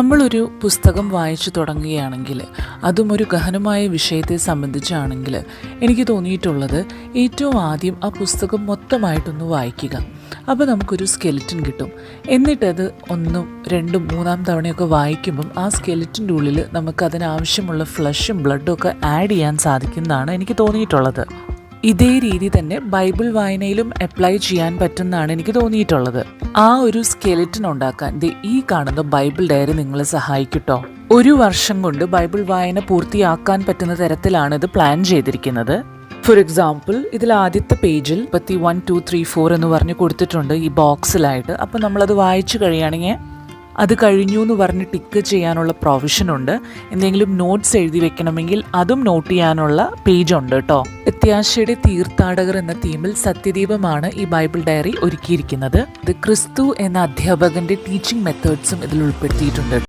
നമ്മളൊരു പുസ്തകം വായിച്ചു തുടങ്ങുകയാണെങ്കിൽ അതും ഒരു ഗഹനമായ വിഷയത്തെ സംബന്ധിച്ചാണെങ്കിൽ എനിക്ക് തോന്നിയിട്ടുള്ളത് ഏറ്റവും ആദ്യം ആ പുസ്തകം മൊത്തമായിട്ടൊന്ന് വായിക്കുക. അപ്പോൾ നമുക്കൊരു സ്കെലിറ്റൻ കിട്ടും. എന്നിട്ടത് ഒന്നും രണ്ടും മൂന്നാം തവണയൊക്കെ വായിക്കുമ്പം ആ സ്കെലിറ്റിന്റെ ഉള്ളിൽ നമുക്ക് അതിനാവശ്യമുള്ള ഫ്ലഷും ബ്ലഡും ഒക്കെ ആഡ് ചെയ്യാൻ സാധിക്കുന്നതാണ് എനിക്ക് തോന്നിയിട്ടുള്ളത്. ഇതേ രീതി തന്നെ ബൈബിൾ വായനയിലും അപ്ലൈ ചെയ്യാൻ പറ്റുന്നതാണ് എനിക്ക് തോന്നിയിട്ടുള്ളത്. ആ ഒരു സ്കെലിറ്റൻ ഉണ്ടാക്കാൻ ദേ ഈ കാണുന്ന ബൈബിൾ ഡയറി നിങ്ങളെ സഹായിക്കട്ടോ. ഒരു വർഷം കൊണ്ട് ബൈബിൾ വായന പൂർത്തിയാക്കാൻ പറ്റുന്ന തരത്തിലാണ് ഇത് പ്ലാൻ ചെയ്തിരിക്കുന്നത്. ഫോർ എക്സാമ്പിൾ ഇതിൽ ആദ്യത്തെ പേജിൽ പത്തി വൺ ടു ത്രീ ഫോർ എന്ന് പറഞ്ഞ് കൊടുത്തിട്ടുണ്ട് ഈ ബോക്സിലായിട്ട് അപ്പോൾ നമ്മളത് വായിച്ചു കഴിയുകയാണെങ്കിൽ അത് കഴിഞ്ഞു എന്ന് പറഞ്ഞ് ടിക്ക് ചെയ്യാനുള്ള പ്രൊവിഷൻ ഉണ്ട്. എന്തെങ്കിലും നോട്ട്സ് എഴുതി വെക്കണമെങ്കിൽ അതും നോട്ട് ചെയ്യാനുള്ള പേജ് ഉണ്ട് കേട്ടോ. പ്രത്യാശയുടെ തീർത്ഥാടകർ എന്ന തീമിൽ സത്യദീപമാണ് ഈ ബൈബിൾ ഡയറി ഒരുക്കിയിരിക്കുന്നത്. ഇത് ക്രിസ്തു എന്ന അധ്യാപകന്റെ ടീച്ചിങ് മെത്തേഡ്സും ഇതിൽ ഉൾപ്പെടുത്തിയിട്ടുണ്ട്.